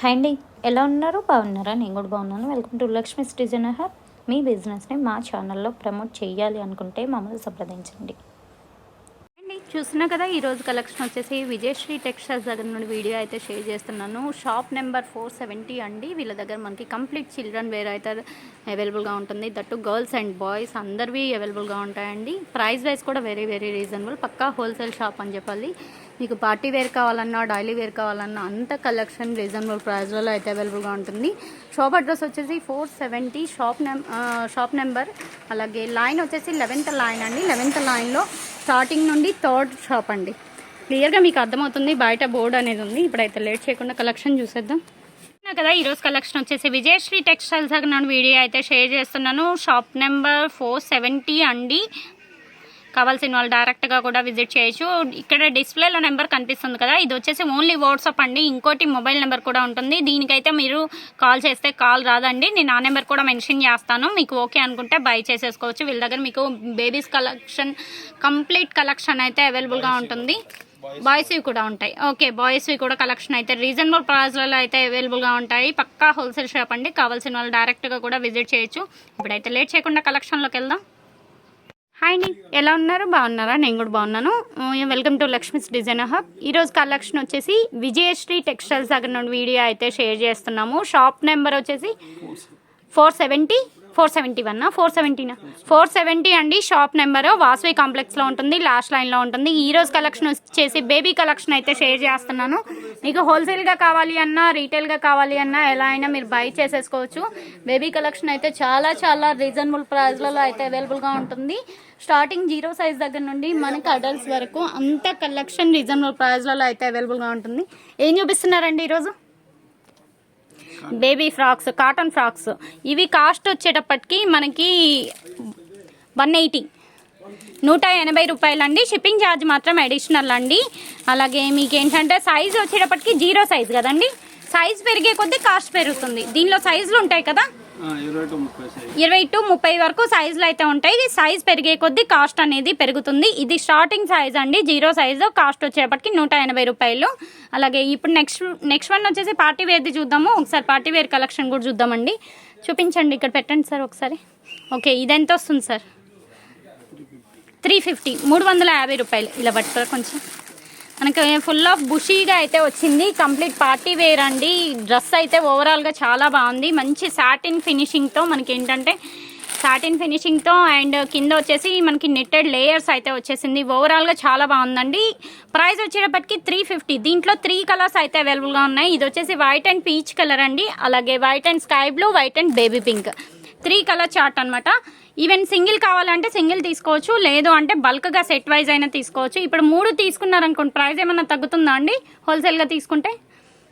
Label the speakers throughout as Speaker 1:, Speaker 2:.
Speaker 1: Hi అండి. ఎలా ఉన్నారు? బాగున్నారా? నేను కూడా బాగున్నాను. Welcome to Lakshmi's designer hub మీ బిజినెస్ని మా ఛానల్లో ప్రమోట్ చేయాలి అనుకుంటే మమ్మల్ని సంప్రదించండి. అండి చూసినా కదా ఈరోజు కలెక్షన్ వచ్చేసి విజయశ్రీ టెక్స్టైల్స్ దగ్గర నుండి వీడియో అయితే షేర్ చేస్తున్నాను. షాప్ నెంబర్ ఫోర్ సెవెంటీ అండి. వీళ్ళ దగ్గర మనకి కంప్లీట్ చిల్డ్రన్ వేర్ అయితే అవైలబుల్గా ఉంటుంది. దట్టు గర్ల్స్ అండ్ బాయ్స్ అందరివి అవైలబుల్గా ఉంటాయండి. ప్రైస్ వైజ్ కూడా వెరీ వెరీ రీజనబుల్ పక్కా హోల్సేల్ షాప్ అని చెప్పాలి. మీకు పార్టీ వేర్ కావాలన్నా డైలీ వేర్ కావాలన్నా అంత కలెక్షన్ రీజనబుల్ ప్రైస్లలో అయితే అవైలబుల్గా ఉంటుంది. షాప్ అడ్రస్ వచ్చేసి ఫోర్ సెవెంటీ షాప్ నెం షాప్ నెంబర్. అలాగే లైన్ వచ్చేసి లెవెన్త్ లైన్ అండి. లెవెన్త్ లైన్లో స్టార్టింగ్ నుండి థర్డ్ షాప్ అండి. క్లియర్గా మీకు అర్థమవుతుంది బయట బోర్డు అనేది ఉంది. ఇప్పుడైతే లేట్ చేయకుండా కలెక్షన్ చూసేద్దాం. కదా ఈరోజు కలెక్షన్ వచ్చేసి విజయశ్రీ టెక్స్టైల్స్ దగ్గర నేను వీడియో అయితే షేర్ చేస్తున్నాను. షాప్ నెంబర్ ఫోర్ సెవెంటీ అండి. కావాల్సిన వాళ్ళు డైరెక్ట్గా కూడా విజిట్ చేయొచ్చు. ఇక్కడ డిస్ప్లేలో నెంబర్ కనిపిస్తుంది కదా ఇది వచ్చేసి ఓన్లీ వాట్సాప్ అండి. ఇంకోటి మొబైల్ నెంబర్ కూడా ఉంటుంది. దీనికైతే మీరు కాల్ చేస్తే కాల్ రాదండి. నేను ఆ నెంబర్ కూడా మెన్షన్ చేస్తాను. మీకు ఓకే అనుకుంటే బై చేసేసుకోవచ్చు. వీళ్ళ దగ్గర మీకు బేబీస్ కలెక్షన్ కంప్లీట్ కలెక్షన్ అయితే అవైలబుల్గా ఉంటుంది. బాయ్స్వి కూడా ఉంటాయి. ఓకే బాయ్స్వి కూడా కలెక్షన్ అయితే రీజనబుల్ ప్రైస్లలో అయితే అవైలబుల్గా ఉంటాయి. పక్కా హోల్సేల్ షాప్ అండి. కావాల్సిన వాళ్ళు డైరెక్ట్గా కూడా విజిట్ చేయొచ్చు. ఇప్పుడైతే లేట్ చేయకుండా కలెక్షన్లోకి వెళ్దాం. హాయ్ అండి ఎలా ఉన్నారు? బాగున్నారా? నేను కూడా బాగున్నాను. Welcome to Lakshmi's designer hub. ఈరోజు కలెక్షన్ వచ్చేసి విజయశ్రీ టెక్స్టైల్స్ దగ్గర నుండి వీడియో అయితే షేర్ చేస్తున్నాము. షాప్ నెంబర్ వచ్చేసి four seventy four seventy one four సెవెంటీనా four seventy అండి. షాప్ నెంబర్ వాసవి కాంప్లెక్స్లో ఉంటుంది లాస్ట్ లైన్లో ఉంటుంది. ఈ రోజు కలెక్షన్ వచ్చేసి బేబీ కలెక్షన్ అయితే షేర్ చేస్తున్నాను. మీకు హోల్సేల్గా కావాలి అన్నా రీటైల్గా కావాలి అన్నా ఎలా అయినా మీరు బై చేసేసుకోవచ్చు. బేబీ కలెక్షన్ అయితే చాలా చాలా రీజనబుల్ ప్రైస్లలో అయితే అవైలబుల్గా ఉంటుంది. స్టార్టింగ్ జీరో సైజ్ దగ్గర నుండి మనకి అడల్ట్స్ వరకు అంత కలెక్షన్ రీజనబుల్ ప్రైస్లలో అయితే అవైలబుల్గా ఉంటుంది. ఏం చూపిస్తున్నారండి ఈరోజు? Baby frocks cotton frocks. ఇవి కాస్ట్ వచ్చేటప్పటికి మనకి వన్ ఎయిటీ. నూట ఎనభై రూపాయలు అండి షిప్పింగ్ ఛార్జ్ మాత్రం అడిషనల్ అండి. అలాగే మీకు ఏంటంటే సైజ్ వచ్చేటప్పటికి జీరో సైజ్ కదండి. సైజ్ పెరిగే కొద్దీ కాస్ట్ పెరుగుతుంది. దీనిలో సైజులు ఉంటాయి కదా.
Speaker 2: ఇరవై టు ముప్పై
Speaker 1: వరకు సైజులు అయితే ఉంటాయి. ఇది సైజ్ పెరిగే కొద్దీ కాస్ట్ అనేది పెరుగుతుంది. ఇది స్టార్టింగ్ సైజ్ అండి. జీరో సైజు కాస్ట్ వచ్చేపటికి నూట ఎనభై రూపాయలు. అలాగే ఇప్పుడు నెక్స్ట్ నెక్స్ట్ వన్ వచ్చేసి పార్టీ వేర్ది చూద్దాము. ఒకసారి పార్టీ వేర్ కలెక్షన్ కూడా చూద్దామండి. చూపించండి ఇక్కడ పెట్టండి సార్ ఒకసారి. ఓకే ఇది ఎంత వస్తుంది సార్? త్రీ ఫిఫ్టీ మూడు వందల యాభై రూపాయలు. ఇలా పట్టుకోరా కొంచెం. మనకి ఫుల్ ఆఫ్ బుషీగా అయితే వచ్చింది. కంప్లీట్ పార్టీ వేర్ అండి. డ్రెస్ అయితే ఓవరాల్గా చాలా బాగుంది. మంచి సాటిన్ ఫినిషింగ్తో మనకి ఏంటంటే సాటిన్ ఫినిషింగ్తో అండ్ కింద వచ్చేసి మనకి నెట్టెడ్ లేయర్స్ అయితే వచ్చేసింది. ఓవరాల్గా చాలా బాగుందండి. ప్రైస్ వచ్చేటప్పటికి త్రీ ఫిఫ్టీ దీంట్లో త్రీ కలర్స్ అయితే అవైలబుల్గా ఉన్నాయి. ఇది వచ్చేసి వైట్ అండ్ పీచ్ కలర్ అండి. అలాగే white and sky blue white and baby pink three colour chart అనమాట ఈవెన్ సింగిల్ కావాలంటే సింగిల్ తీసుకోవచ్చు లేదు అంటే బల్క్గా సెట్ వైజ్ అయినా తీసుకోవచ్చు. ఇప్పుడు మూడు తీసుకున్నారనుకోండి ప్రైస్ ఏమైనా తగ్గుతుందా అండి? హోల్సేల్గా తీసుకుంటే?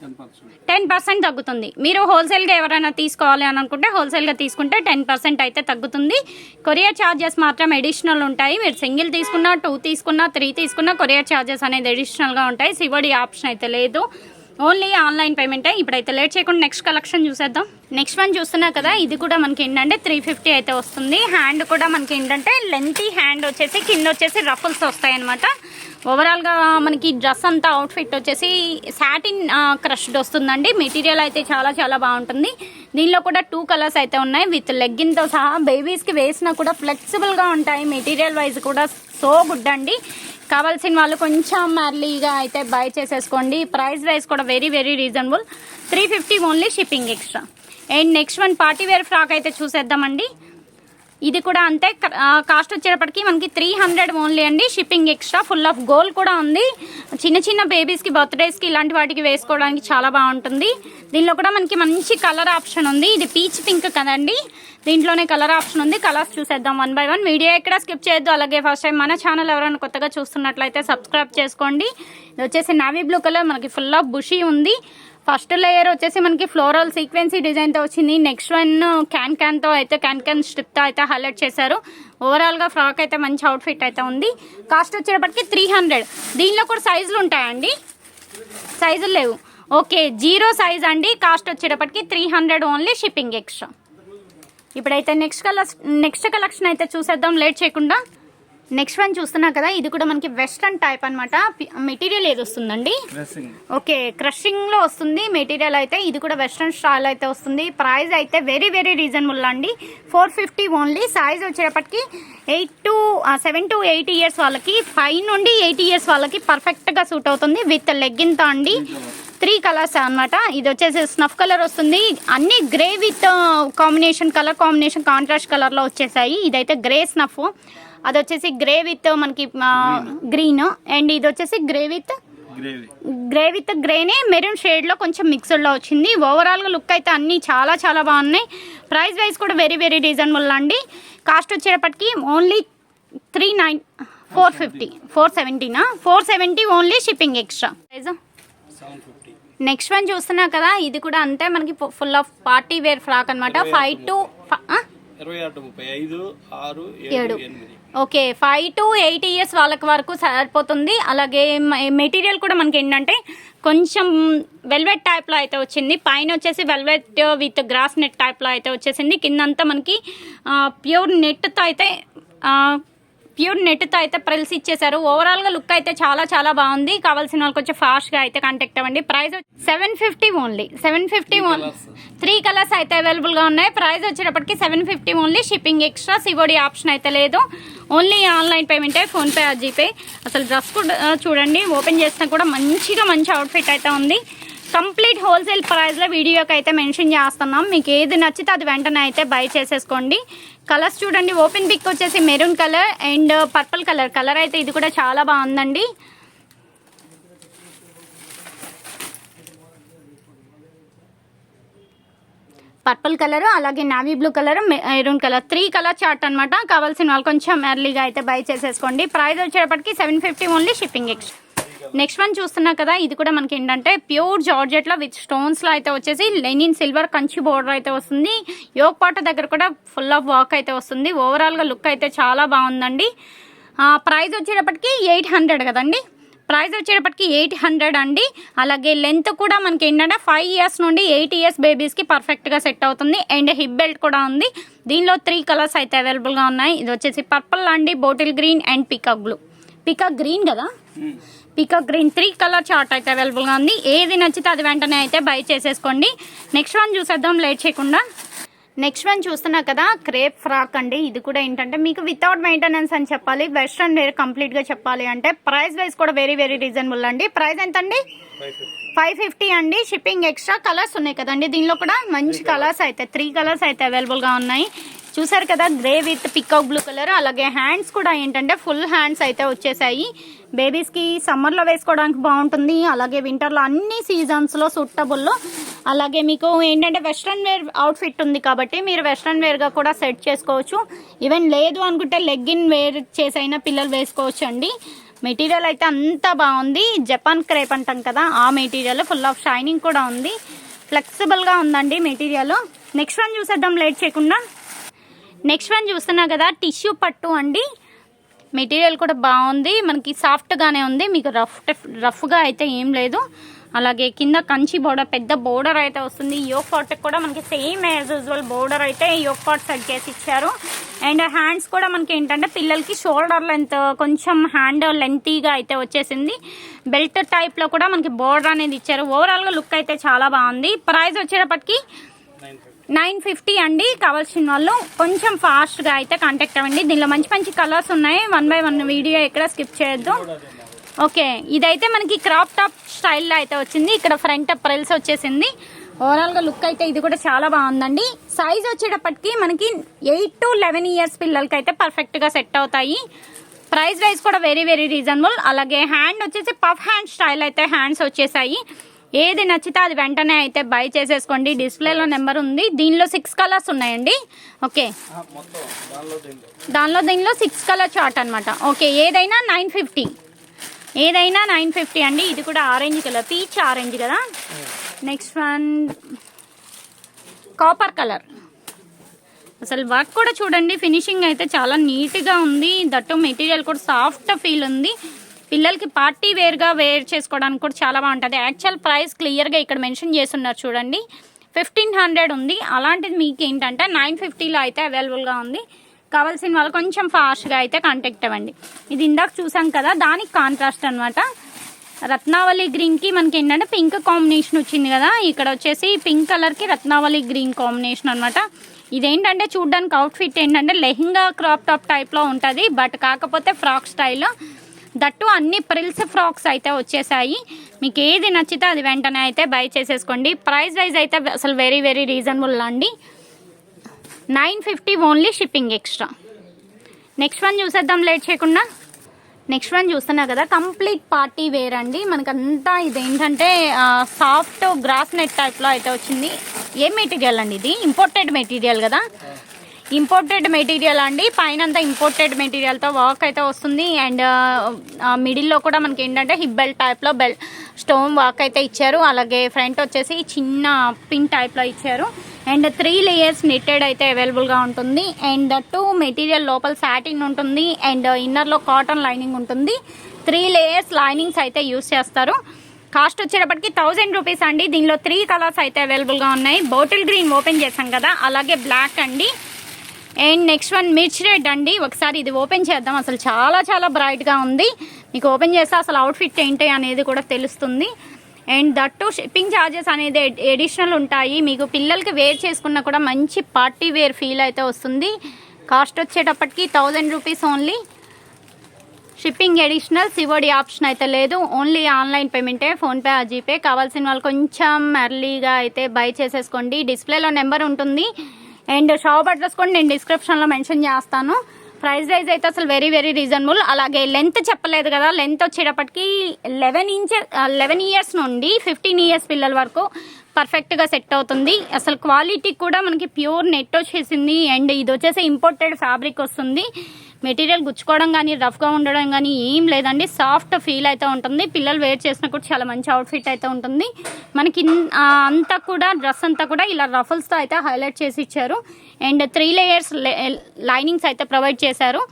Speaker 2: టెన్ పర్సెంట్
Speaker 1: టెన్ పర్సెంట్ తగ్గుతుంది. మీరు హోల్సేల్గా ఎవరైనా తీసుకోవాలి అని అనుకుంటే హోల్సేల్గా తీసుకుంటే టెన్ పర్సెంట్ అయితే తగ్గుతుంది. కొరియర్ ఛార్జెస్ మాత్రం అడిషనల్ ఉంటాయి. మీరు సింగిల్ తీసుకున్నా టూ తీసుకున్నా త్రీ తీసుకున్నా కొరియర్ ఛార్జెస్ అనేది అడిషనల్గా ఉంటాయి. సివడి ఆప్షన్ అయితే లేదు. ఓన్లీ ఆన్లైన్ పేమెంటే. ఇప్పుడైతే లేట్ చేయకుండా నెక్స్ట్ కలెక్షన్ చూసేద్దాం. నెక్స్ట్ వన్ చూస్తున్నా కదా ఇది కూడా మనకి ఏంటంటే త్రీ ఫిఫ్టీ అయితే వస్తుంది. హ్యాండ్ కూడా మనకి ఏంటంటే లెంతీ హ్యాండ్ వచ్చేసి కింద వచ్చేసి రఫుల్స్ వస్తాయి అనమాట ఓవరాల్గా మనకి డ్రెస్ అంతా అవుట్ఫిట్ వచ్చేసి సాటిన్ క్రష్డ్ వస్తుందండి. మెటీరియల్ అయితే చాలా చాలా బాగుంటుంది. దీనిలో కూడా టూ కలర్స్ అయితే ఉన్నాయి. విత్ లెగ్గిన్తో సహా బేబీస్కి వేసినా కూడా ఫ్లెక్సిబుల్గా ఉంటాయి. మెటీరియల్ వైజ్ కూడా సో గుడ్ అండి కావాల్సిన వాళ్ళు కొంచెం అర్లీగా అయితే బై చేసేసుకోండి. ప్రైస్ వైజ్ కూడా very very reasonable three fifty only shipping extra and next one party wear frock అయితే చూసేద్దామండి. ఇది కూడా అంతే. కాస్ట్ వచ్చేటప్పటికి మనకి త్రీ హండ్రెడ్ ఓన్లీ అండి. Shipping extra full of gold కూడా ఉంది. చిన్న చిన్న బేబీస్కి బర్త్డేస్కి ఇలాంటి వాటికి వేసుకోవడానికి చాలా బాగుంటుంది. దీనిలో కూడా మనకి మంచి కలర్ ఆప్షన్ ఉంది. ఇది పీచ్ పింక్ కదండి. దీంట్లోనే కలర్ ఆప్షన్ ఉంది. కలర్స్ చూసేద్దాం వన్ బై వన్ వీడియో ఎక్కడ స్కిప్ చేయొద్దు. అలాగే ఫస్ట్ టైం మన ఛానల్ ఎవరైనా కొత్తగా చూస్తున్నట్లయితే సబ్స్క్రైబ్ చేసుకోండి. ఇది వచ్చేసి నావీ బ్లూ కలర్ మనకి ఫుల్ ఆఫ్ బుషీ ఉంది. ఫస్ట్ లేయర్ వచ్చేసి మనకి ఫ్లోరల్ సీక్వెన్సీ డిజైన్తో వచ్చింది. నెక్స్ట్ వన్ క్యాన్ క్యాన్తో అయితే క్యాన్ క్యాన్ స్ట్రిప్తో అయితే హైలైట్ చేశారు. ఓవరాల్గా ఫ్రాక్ అయితే మంచి అవుట్ఫిట్ అయితే ఉంది. కాస్ట్ వచ్చేటప్పటికి త్రీ హండ్రెడ్ దీనిలో కూడా సైజులు ఉంటాయండి. సైజులు లేవు. ఓకే జీరో సైజ్ అండి. కాస్ట్ వచ్చేటప్పటికి three hundred only shipping extra ఇప్పుడైతే నెక్స్ట్ కలర్ నెక్స్ట్ కలెక్షన్ అయితే చూసేద్దాం. లేట్ చేయకుండా. నెక్స్ట్ వన్ చూస్తున్నా కదా ఇది కూడా మనకి వెస్ట్రన్ టైప్ అనమాట మెటీరియల్ ఏది వస్తుందండి? ఓకే క్రషింగ్లో వస్తుంది మెటీరియల్ అయితే ఇది కూడా వెస్ట్రన్ స్టైల్ అయితే వస్తుంది. ప్రైస్ అయితే వెరీ వెరీ రీజనబుల్ అండి. ఫోర్ ఫిఫ్టీ ఓన్లీ సైజ్ వచ్చేటప్పటికి eight to seven to eight years వాళ్ళకి ఫైవ్ నుండి ఎయిట్ ఇయర్స్ వాళ్ళకి పర్ఫెక్ట్గా సూట్ అవుతుంది విత్ లెగ్గిన్తో అండి. త్రీ కలర్స్ అన్నమాట. ఇది వచ్చేసి స్నఫ్ కలర్ వస్తుంది. అన్ని grey with combination colour combination contrast కలర్లో వచ్చేసాయి. ఇదైతే గ్రే స్నఫ్ అది వచ్చేసి గ్రే విత్ మనకి గ్రీన్ అండ్ ఇది వచ్చేసి grey with
Speaker 2: gravy
Speaker 1: grey with గ్రేనే maroon షేడ్లో కొంచెం మిక్స్డ్లో వచ్చింది. ఓవరాల్గా లుక్ అయితే అన్నీ చాలా చాలా బాగున్నాయి. ప్రైస్ వైజ్ కూడా వెరీ వెరీ రీజనబుల్ అండి. కాస్ట్ వచ్చేటప్పటికి only three nine four fifty four సెవెంటీనా four seventy only shipping extra price next one చూస్తున్నా కదా ఇది కూడా అంతే మనకి full of party wear frock అనమాట ఫైవ్ టు
Speaker 2: ఇరవై ఆరు ముప్పై ఐదు ఆరు
Speaker 1: ఏడు.
Speaker 2: ఎనిమిది.
Speaker 1: Okay five to eight years వాళ్ళకి వరకు సరిపోతుంది. అలాగే మెటీరియల్ కూడా మనకి ఏంటంటే కొంచెం వెల్వెట్ టైప్లో అయితే వచ్చింది. పైన వచ్చేసి వెల్వెట్ విత్ గ్రాస్ నెట్ టైప్లో అయితే వచ్చేసింది. కిందంతా మనకి ప్యూర్ నెట్తో అయితే ప్యూర్ నెట్తో అయితే ప్రిల్స్ ఇచ్చేసారు ఓవరాల్గా లుక్ అయితే చాలా చాలా బాగుంది. కావాల్సిన వాళ్ళకి వచ్చి ఫాస్ట్గా అయితే కాంటాక్ట్ అవ్వండి. Price seven fifty only seven fifty own three colours అయితే అవైలబుల్గా ఉన్నాయి. ప్రైస్ వచ్చేటప్పటికి seven fifty only shipping extra COD option అయితే లేదు. ఓన్లీ ఆన్లైన్ పేమెంటే ఫోన్పే జీపే అసలు డ్రెస్ కూడా చూడండి ఓపెన్ చేసినా కూడా మంచిగా మంచి అవుట్ఫిట్ అయితే ఉంది. కంప్లీట్ హోల్సేల్ ప్రైస్లో వీడియోకి అయితే మెన్షన్ చేస్తున్నాం. మీకు ఏది నచ్చితే అది వెంటనే అయితే బై చేసేసుకోండి. కలర్స్ చూడండి. ఓపెన్ పిక్ వచ్చేసి maroon colour and purple colour. Colour అయితే ఇది కూడా చాలా బాగుందండి. పర్పుల్ కలర్ అలాగే navy blue colour maroon colour. Three colour chart అనమాట కావాల్సిన వాళ్ళు కొంచెం ఎర్లీగా అయితే బై చేసేసుకోండి. ప్రైస్ వచ్చేటప్పటికి seven fifty only shipping extra next one చూస్తున్నా కదా ఇది కూడా మనకి ఏంటంటే ప్యూర్ జార్జెట్లో విత్ స్టోన్స్లో అయితే వచ్చేసి లెనిన్ సిల్వర్ కంచి బోర్డర్ అయితే వస్తుంది. యోగ్ పాట దగ్గర కూడా ఫుల్ ఆఫ్ వర్క్ అయితే వస్తుంది. ఓవరాల్గా లుక్ అయితే చాలా బాగుందండి. ప్రైస్ వచ్చేటప్పటికి ఎయిట్ హండ్రెడ్ కదండి. ప్రైస్ వచ్చేటప్పటికి ఎయిట్ హండ్రెడ్ అండి. అలాగే లెంత్ కూడా మనకి ఏంటంటే ఫైవ్ ఇయర్స్ నుండి ఎయిట్ ఇయర్స్ బేబీస్కి పర్ఫెక్ట్గా సెట్ అవుతుంది. అండ్ హిప్ బెల్ట్ కూడా ఉంది. దీనిలో త్రీ కలర్స్ అయితే అవైలబుల్గా ఉన్నాయి. ఇది వచ్చేసి పర్పుల్ అండి bottle green and pickup blue pickup green కదా? Hmm. Peacock green three colour chart అయితే అవైలబుల్గా ఉంది. ఏది నచ్చితే అది వెంటనే అయితే బై చేసేసుకోండి. నెక్స్ట్ వన్ చూసేద్దాం లేట్ చేయకుండా. నెక్స్ట్ వన్ చూస్తున్నా కదా క్రేప్ ఫ్రాక్ అండి. ఇది కూడా ఏంటంటే మీకు వితౌట్ మెయింటెనెన్స్ అని చెప్పాలి వెస్ట్రన్ వేర్ కంప్లీట్గా చెప్పాలి అంటే ప్రైస్ వైజ్ కూడా వెరీ వెరీ రీజనబుల్ అండి. ప్రైస్ ఎంత అండి
Speaker 2: ఫైవ్ ఫిఫ్టీ
Speaker 1: అండి. షిప్పింగ్ ఎక్స్ట్రా కలర్స్ ఉన్నాయి కదండి. దీనిలో కూడా మంచి కలర్స్ అయితే త్రీ కలర్స్ అయితే అవైలబుల్గా ఉన్నాయి. చూసారు కదా grey with peacock blue colour. అలాగే హ్యాండ్స్ కూడా ఏంటంటే ఫుల్ హ్యాండ్స్ అయితే వచ్చేసాయి. బేబీస్కి సమ్మర్లో వేసుకోవడానికి బాగుంటుంది. అలాగే వింటర్లో అన్ని సీజన్స్లో సూటబుల్ అలాగే మీకు ఏంటంటే వెస్ట్రన్ వేర్ అవుట్ఫిట్ ఉంది కాబట్టి మీరు వెస్ట్రన్ వేర్గా కూడా సెట్ చేసుకోవచ్చు. ఈవెన్ లేదు అనుకుంటే లెగ్గిన్ వేర్ చేసైనా పిల్లలు వేసుకోవచ్చు అండి మెటీరియల్ అయితే అంత బాగుంది. జపాన్ క్రేప్ అంటాం కదా ఆ మెటీరియల్ ఫుల్ ఆఫ్ షైనింగ్ కూడా ఉంది. ఫ్లెక్సిబుల్గా ఉందండి మెటీరియల్ నెక్స్ట్ వన్ చూసేద్దాం. లేట్ చేయకుండా నెక్స్ట్ వన్ చూస్తున్నా కదా టిష్యూ పట్టు అండి. మెటీరియల్ కూడా బాగుంది. మనకి సాఫ్ట్గానే ఉంది. మీకు రఫ్ రఫ్గా అయితే ఏం లేదు. అలాగే కింద కంచి బోర్డర్ పెద్ద బోర్డర్ అయితే వస్తుంది. యోక్ పాట్ కూడా మనకి సేమ్ యాజ్ యూజువల్ బోర్డర్ అయితే యోక్ పాట్ సెట్ చేసి ఇచ్చారు. అండ్ హ్యాండ్స్ కూడా మనకి ఏంటంటే పిల్లలకి షోల్డర్ లెంత్ కొంచెం హ్యాండ్ లెంతీగా అయితే వచ్చేసింది. బెల్ట్ టైప్లో కూడా మనకి బోర్డర్ అనేది ఇచ్చారు. ఓవరాల్గా లుక్ అయితే చాలా బాగుంది. ప్రైస్ వచ్చేటప్పటికి
Speaker 2: నైన్ ఫిఫ్టీ
Speaker 1: అండి. కావాల్సిన వాళ్ళు కొంచెం ఫాస్ట్గా అయితే కాంటాక్ట్ అవ్వండి. దీనిలో మంచి మంచి కలర్స్ ఉన్నాయి. వన్ బై వన్ వీడియో ఎక్కడ స్కిప్ చేయొద్దు. ఓకే. ఇదైతే మనకి క్రాప్ టాప్ స్టైల్లో అయితే వచ్చింది. ఇక్కడ ఫ్రంట్ ప్రైల్స్ వచ్చేసింది. ఓవరాల్గా లుక్ అయితే ఇది కూడా చాలా బాగుందండి. సైజ్ వచ్చేటప్పటికి మనకి ఎయిట్ టు లెవెన్ ఇయర్స్ పిల్లలకి అయితే పర్ఫెక్ట్గా సెట్ అవుతాయి. ప్రైస్ వైజ్ కూడా వెరీ వెరీ రీజనబుల్. అలాగే హ్యాండ్ వచ్చేసి పఫ్ హ్యాండ్ స్టైల్ అయితే హ్యాండ్స్ వచ్చేసాయి. ఏది నచ్చితే అది వెంటనే అయితే బై చేసేసుకోండి. డిస్ప్లేలో నెంబర్ ఉంది. దీనిలో సిక్స్ కలర్స్ ఉన్నాయండి. ఓకే.
Speaker 2: దానిలో దీనిలో
Speaker 1: దానిలో దీనిలో సిక్స్ కలర్ చార్ట్ అనమాట ఓకే ఏదైనా నైన్ ఫిఫ్టీ. ఏదైనా నైన్ ఫిఫ్టీ అండి. ఇది కూడా ఆరెంజ్ కలర్. పీచ్ ఆరెంజ్ కదా? Next one copper colour. అసలు వర్క్ కూడా చూడండి. ఫినిషింగ్ అయితే చాలా నీట్గా ఉంది. దట్టు మెటీరియల్ కూడా సాఫ్ట్ ఫీల్ ఉంది. పిల్లలకి పార్టీ వేర్గా వేర్ చేసుకోవడానికి కూడా చాలా బాగుంటుంది. యాక్చువల్ ప్రైస్ క్లియర్గా ఇక్కడ మెన్షన్ చేస్తున్నారు చూడండి. ఫిఫ్టీన్ హండ్రెడ్ ఉంది. అలాంటిది మీకు ఏంటంటే నైన్ ఫిఫ్టీలో అయితే అవైలబుల్గా ఉంది. కావాల్సిన వాళ్ళు కొంచెం ఫాస్ట్గా అయితే కాంటాక్ట్ అవ్వండి. ఇది ఇందాక చూసాం కదా దానికి కాంట్రాస్ట్ అనమాట రత్నావళి గ్రీన్కి మనకి ఏంటంటే పింక్ కాంబినేషన్ వచ్చింది కదా. ఇక్కడ వచ్చేసి పింక్ కలర్కి రత్నావళి గ్రీన్ కాంబినేషన్ అనమాట ఇదేంటంటే చూడడానికి అవుట్ఫిట్ ఏంటంటే లెహింగా క్రాప్ టాప్ టైప్లో ఉంటుంది. బట్ కాకపోతే ఫ్రాక్ స్టైల్లో దట్టు అన్ని ప్రిల్స్ ఫ్రాక్స్ అయితే వచ్చేసాయి. మీకు ఏది నచ్చితే అది వెంటనే అయితే బై చేసేసుకోండి. ప్రైస్ వైజ్ అయితే అసలు వెరీ వెరీ రీజనబుల్ అండి. Nine fifty only shipping extra. Next one చూసేద్దాం లేట్ చేయకుండా. నెక్స్ట్ వన్ చూస్తున్నా కదా కంప్లీట్ పార్టీ వేర్ అండి. మనకంతా ఇదేంటంటే సాఫ్ట్ గ్రాస్ నెట్ టైప్లో అయితే వచ్చింది. ఏ మెటీరియల్ అండి ఇది? ఇంపోర్టెడ్ మెటీరియల్ కదా? ఇంపోర్టెడ్ మెటీరియల్ అండి. పైన అంతా ఇంపోర్టెడ్ మెటీరియల్తో వర్క్ అయితే వస్తుంది. అండ్ మిడిల్లో uh, కూడా మనకి ఏంటంటే హిప్ బెల్ట్ టైప్లో బెల్ స్టోన్ వర్క్ అయితే ఇచ్చారు. అలాగే ఫ్రంట్ వచ్చేసి చిన్న పిన్ టైప్లో ఇచ్చారు. అండ్ త్రీ లేయర్స్ నెట్టెడ్ అయితే అవైలబుల్గా ఉంటుంది. అండ్ టూ మెటీరియల్ లోపల సాటిన్ ఉంటుంది. అండ్ ఇన్నర్లో కాటన్ లైనింగ్ ఉంటుంది. త్రీ లేయర్స్ లైనింగ్స్ అయితే యూస్ చేస్తారు. కాస్ట్ వచ్చేటప్పటికి థౌజండ్ రూపీస్ అండి. దీనిలో త్రీ కలర్స్ అయితే అవైలబుల్గా ఉన్నాయి. బాటిల్ గ్రీన్ ఓపెన్ చేసాం కదా. అలాగే బ్లాక్ అండి. అండ్ నెక్స్ట్ వన్ మిర్చ్ రెడ్ అండి. ఒకసారి ఇది ఓపెన్ చేద్దాం. అసలు చాలా చాలా బ్రైట్గా ఉంది. మీకు ఓపెన్ చేస్తే అసలు అవుట్ఫిట్ ఏంటి అనేది కూడా తెలుస్తుంది. అండ్ దట్టు షిప్పింగ్ ఛార్జెస్ అనేది ఎడిషనల్ ఉంటాయి. మీకు పిల్లలకి వేర్ చేసుకున్న కూడా మంచి పార్టీ వేర్ ఫీల్ అయితే వస్తుంది. కాస్ట్ వచ్చేటప్పటికి thousand rupees only shipping additional COD option అయితే లేదు. ఓన్లీ ఆన్లైన్ పేమెంటే ఫోన్పే ఆ జీపే కావాల్సిన వాళ్ళు కొంచెం ఎర్లీగా అయితే బై చేసేసుకోండి. డిస్ప్లేలో నెంబర్ ఉంటుంది. అండ్ షాప్ అడ్రస్ కూడా నేను డిస్క్రిప్షన్లో మెన్షన్ చేస్తాను. ప్రైస్ రైజ్ అయితే అసలు వెరీ వెరీ రీజనబుల్ అలాగే లెంత్ చెప్పలేదు కదా లెంత్ వచ్చేటప్పటికి లెవెన్ ఇంచ్ లెవెన్ ఇయర్స్ నుండి ఫిఫ్టీన్ ఇయర్స్ పిల్లల వరకు పర్ఫెక్ట్గా సెట్ అవుతుంది. అసలు క్వాలిటీ కూడా మనకి ప్యూర్ నెట్ వచ్చేసింది. అండ్ ఇది వచ్చేసి ఇంపోర్టెడ్ ఫ్యాబ్రిక్ వస్తుంది. మెటీరియల్ గుచ్చుకోవడం కానీ రఫ్గా ఉండడం కానీ ఏం లేదండి. సాఫ్ట్ ఫీల్ అయితే ఉంటుంది. పిల్లలు వేర్ చేసినా కూడా చాలా మంచి అవుట్ఫిట్ అయితే ఉంటుంది. మనకి అంతా కూడా డ్రెస్ అంతా కూడా ఇలా రఫల్స్తో అయితే హైలైట్ చేసి ఇచ్చారు. అండ్ త్రీ లేయర్స్ లైనింగ్స్ అయితే ప్రొవైడ్ చేశారు.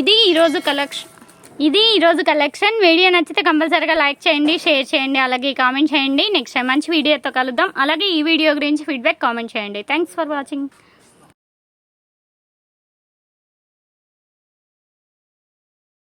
Speaker 1: ఇది ఈరోజు కలెక్షన్ ఇది ఈరోజు కలెక్షన్. వీడియో నచ్చితే కంపల్సరీగా లైక్ చేయండి షేర్ చేయండి అలాగే కామెంట్ చేయండి. నెక్స్ట్ టైం మంచి వీడియోతో కలుద్దాం. అలాగే ఈ వీడియో గురించి ఫీడ్బ్యాక్ కామెంట్ చేయండి. Thanks for watching.